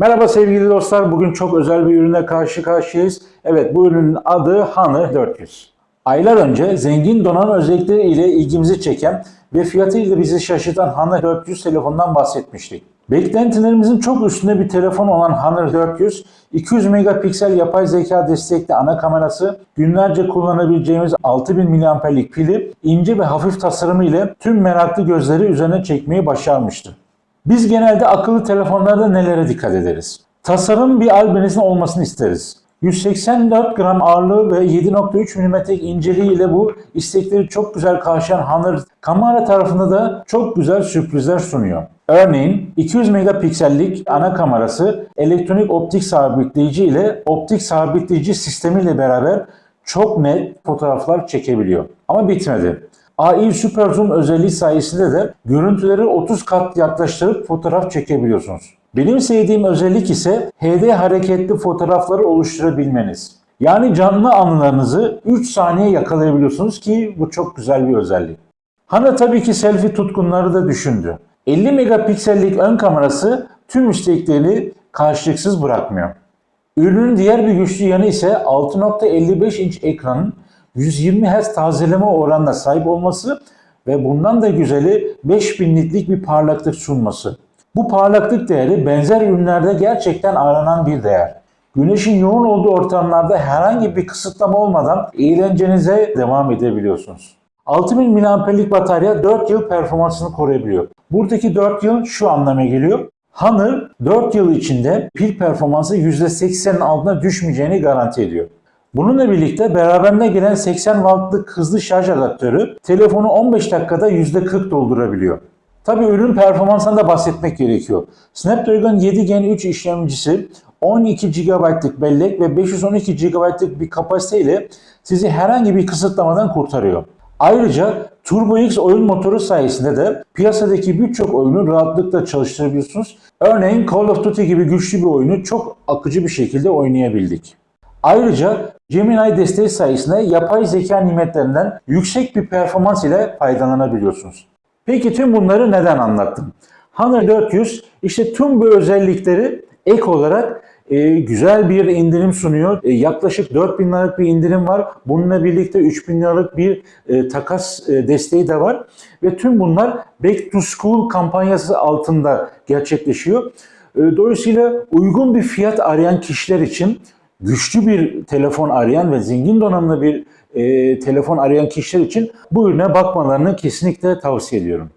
Merhaba sevgili dostlar. Bugün çok özel bir ürüne karşı karşıyayız. Evet bu ürünün adı Honor 400. Aylar önce zengin donanım özellikleri ile ilgimizi çeken ve fiyatıyla bizi şaşırtan Honor 400 telefondan bahsetmiştik. Beklentilerimizin çok üstünde bir telefon olan Honor 400, 200 megapiksel yapay zeka destekli ana kamerası, günlerce kullanabileceğimiz 6000 mAh'lik pili, ince ve hafif tasarımı ile tüm meraklı gözleri üzerine çekmeyi başarmıştı. Biz genelde akıllı telefonlarda nelere dikkat ederiz? Tasarım bir albenizin olmasını isteriz. 184 gram ağırlığı ve 7.3 mm'lik inceliği ile bu istekleri çok güzel karşılayan Honor kamera tarafında da çok güzel sürprizler sunuyor. Örneğin 200 megapiksellik ana kamerası elektronik optik sabitleyici ile optik sabitleyici sistemiyle beraber çok net fotoğraflar çekebiliyor. Ama bitmedi. AI Super Zoom özelliği sayesinde de görüntüleri 30 kat yaklaştırıp fotoğraf çekebiliyorsunuz. Benim sevdiğim özellik ise HD hareketli fotoğrafları oluşturabilmeniz. Yani canlı anılarınızı 3 saniye yakalayabiliyorsunuz ki bu çok güzel bir özellik. Hana tabii ki selfie tutkunları da düşündü. 50 megapiksellik ön kamerası tüm isteklerini karşılıksız bırakmıyor. Ürünün diğer bir güçlü yanı ise 6.55 inç ekranın 120 Hz tazeleme oranına sahip olması ve bundan da güzeli 5000 nitlik bir parlaklık sunması. Bu parlaklık değeri benzer ürünlerde gerçekten aranan bir değer. Güneşin yoğun olduğu ortamlarda herhangi bir kısıtlama olmadan eğlencenize devam edebiliyorsunuz. 6000 mAh'lik batarya 4 yıl performansını koruyabiliyor. Buradaki 4 yıl şu anlama geliyor. Honor 4 yıl içinde pil performansı %80'in altına düşmeyeceğini garanti ediyor. Bununla birlikte beraberinde gelen 80 wattlık hızlı şarj adaptörü telefonu 15 dakikada %40 doldurabiliyor. Tabi ürün performansından da bahsetmek gerekiyor. Snapdragon 7 Gen 3 işlemcisi 12 GB'lık bellek ve 512 GB'lık bir kapasite ile sizi herhangi bir kısıtlamadan kurtarıyor. Ayrıca Turbo X oyun motoru sayesinde de piyasadaki birçok oyunu rahatlıkla çalıştırabiliyorsunuz. Örneğin Call of Duty gibi güçlü bir oyunu çok akıcı bir şekilde oynayabildik. Ayrıca Gemini desteği sayesinde yapay zeka nimetlerinden yüksek bir performans ile faydalanabiliyorsunuz. Peki tüm bunları neden anlattım? Honor 400 işte tüm bu özellikleri ek olarak e, güzel bir indirim sunuyor. E, yaklaşık 4000 liralık bir indirim var. Bununla birlikte 3000 liralık bir e, takas e, desteği de var. Ve tüm bunlar Back to School kampanyası altında gerçekleşiyor. E, dolayısıyla uygun bir fiyat arayan kişiler için güçlü bir telefon arayan ve zengin donanımlı bir e, telefon arayan kişiler için bu ürüne bakmalarını kesinlikle tavsiye ediyorum.